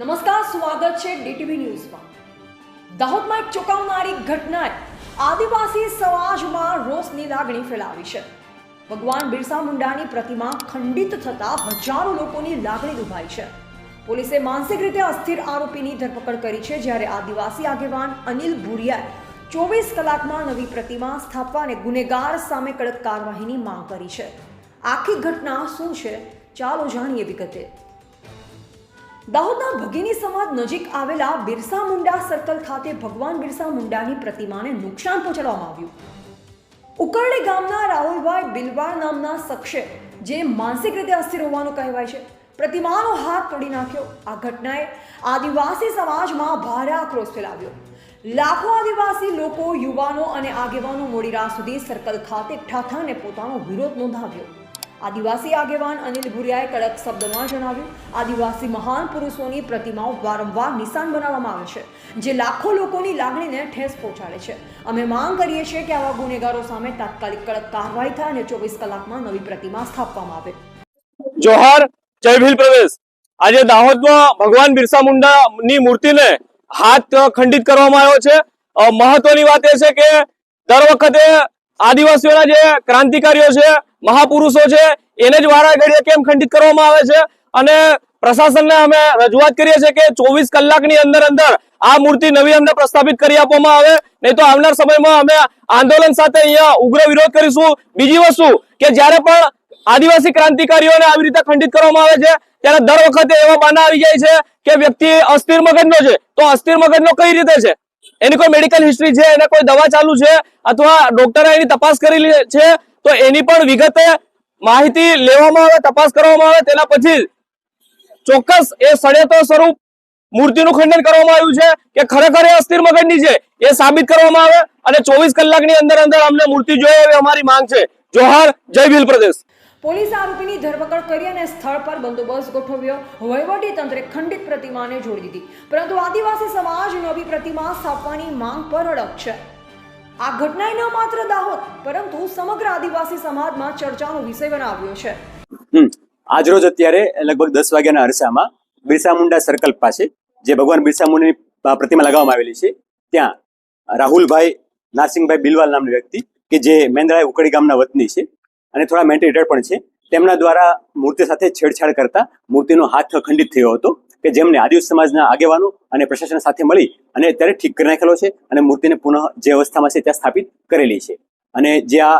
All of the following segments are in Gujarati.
નમસ્કાર, સ્વાગત છે ડીટીવી ન્યૂઝમાં. દાહોદમાં એક ચોંકાવનારી ઘટનાએ આદિવાસી સમાજમાં રોષની લાગણી ફેલાવી છે. ભગવાન બિરસા મુંડાની પ્રતિમા ખંડિત થતા હજારો લોકોની લાગણી દુભાઈ છે. પોલીસે માનસિક રીતે અસ્થિર આરોપીની ધરપકડ કરી છે, જ્યારે આદિવાસી આગેવાન અનિલ ભુરિયાએ ચોવીસ કલાકમાં નવી પ્રતિમા સ્થાપવા અને ગુનેગાર સામે કડક કાર્યવાહીની માંગ કરી છે. આખી ઘટના શું છે? ચાલો જાણીએ વિગતે. દાહોદના ભગીની સમાજ નજીક આવેલા બિરસા મુંડા સર્કલ ખાતે ભગવાન બિરસા મુંડાની પ્રતિમાને નુકસાન પહોંચાડવામાં આવ્યું. ઉકરડી ગામના રાહુલભાઈ બિલવાડ નામના શખ્સે, જે માનસિક રીતે અસ્થિર હોવાનું કહેવાય છે, પ્રતિમાનો હાથ તોડી નાખ્યો. આ ઘટનાએ આદિવાસી સમાજમાં ભારે આક્રોશ ફેલાવ્યો. લાખો આદિવાસી લોકો, યુવાનો અને આગેવાનો મોડી રાત સુધી સર્કલ ખાતે ઠાઠાને પોતાનો વિરોધ નોંધાવ્યો. આદિવાસી આગેવાન અનિલ ભુરિયાએ કડક શબ્દમાં જણાવ્યું, આદિવાસી મહાન પુરુષોની પ્રતિમાઓ વારંવાર નિશાન બનાવવામાં આવે છે, જે લાખો લોકોની લાગણીને ઠેસ પહોંચાડે છે. અમે માંગ કરીએ છીએ કે આવા ગુનેગારો સામે તાત્કાલિક કડક કાર્યવાહી થાય અને ચોવીસ કલાકમાં નવી પ્રતિમા સ્થાપવામાં આવે. જોહાર, જય ભીલ પ્રદેશ. આજે દાહોદમાં ભગવાન બિરસા મુંડાની મૂર્તિને હાથ ખંડિત કરવામાં આવ્યો છે. મહત્વની વાત એ છે કે દર વખતે આદિવાસીઓના જે ક્રાંતિકારીઓ છે, મહાપુરુષો છે, એને જ વારા ઘડીએ કેમ ખંડિત કરવામાં આવે છે? અને પ્રશાસનને અમે રજૂઆત કરીએ છીએ કે ચોવીસ કલાકની અંદર અંદર આ મૂર્તિ નવી અમને પ્રસ્થાપિત કરી આપવામાં આવે. નહીં તો આવનાર સમયમાં અમે આંદોલન સાથે અહીંયા ઉગ્ર વિરોધ કરીશું. બીજી વસ્તુ કે જ્યારે પણ આદિવાસી ક્રાંતિકારીઓને આવી રીતે ખંડિત કરવામાં આવે છે, ત્યારે દર વખતે એવા બાના આવી જાય છે કે વ્યક્તિ અસ્થિર મગજનો છે. તો અસ્થિર મગજનો કઈ રીતે છે? એની કોઈ મેડિકલ હિસ્ટ્રી છે, એને કોઈ દવા ચાલુ છે, અથવા ડોક્ટરે એની તપાસ કરી છે, તો એની પણ વિગતે માહિતી લેવામાં આવે, તપાસ કરવામાં આવે, તેના પછી ચોક્કસ એ ષડયંત્ર સ્વરૂપ મૂર્તિનું ખંડન કરવામાં આવ્યું છે, કે ખરેખર એ અસ્થિર મગજની છે, એ સાબિત કરવામાં આવે, અને ચોવીસ કલાકની અંદર અંદર અમને મૂર્તિ જોઈએ એવી અમારી માંગ છે. જોહાર, જય ભીલ પ્રદેશ. પોલીસે આરોપીની ધરપકડ કરી અને સ્થળ પર બંદોબસ્ત ગોઠવ્યો. વહીવટી તંત્રે ખંડિત પ્રતિમાને જોડી દીધી. પરંતુ આદિવાસી સમાજ નવી પ્રતિમા સ્થાપવાની માંગ પર અડગ છે. આ ઘટનાએ ન માત્ર દાહોદ, પરંતુ સમગ્ર આદિવાસી સમાજમાં ચર્ચાનો વિષય બનાવ્યો છે. આજરોજ અત્યારે લગભગ દસ વાગ્યાના અરસામાં બિરસા મુંડા સર્કલ પાસે, જે ભગવાન બિરસા મુંડાની પ્રતિમા લગાવવામાં આવેલી છે, ત્યાં રાહુલભાઈ, નાસિંગભાઈ બિલવાલ નામની વ્યક્તિ, કે જે મેંદરાય ઉકડી ગામના વતની છે અને થોડા મેન્ટલ રિટાયર્ડ પણ છે. તેમના દ્વારા મૂર્તિ સાથે છેડછાડ કરતા મૂર્તિનો હાથ ખંડિત થયો હતો કે જેમને આદિવાસી સમાજના આગેવાનો અને પ્રશાસન સાથે મળી અને અત્યારે ઠીક કરી નાખેલો છે અને મૂર્તિને પુનઃ જે અવસ્થામાં છે ત્યાં સ્થાપિત કરેલી છે. અને જે આ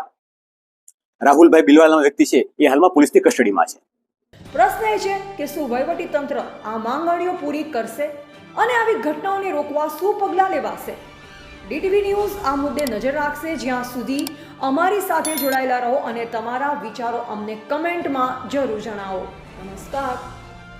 રાહુલભાઈ બિલવાલ વ્યક્તિ છે એ હાલમાં પોલીસની કસ્ટડીમાં છે. પ્રશ્ન એ છે કે શું વહીવટી તંત્ર આ માંગણીઓ પૂરી કરશે? અને આવી ઘટનાઓને રોકવા શું પગલાં લેવાશે? ડીટીવી ન્યૂઝ આ મુદ્દે નજર રાખશે. જ્યાં સુધી અમારી સાથે જોડાયેલા રહો અને તમારા વિચારો અમને કમેન્ટમાં જરૂર જણાવો. નમસ્કાર.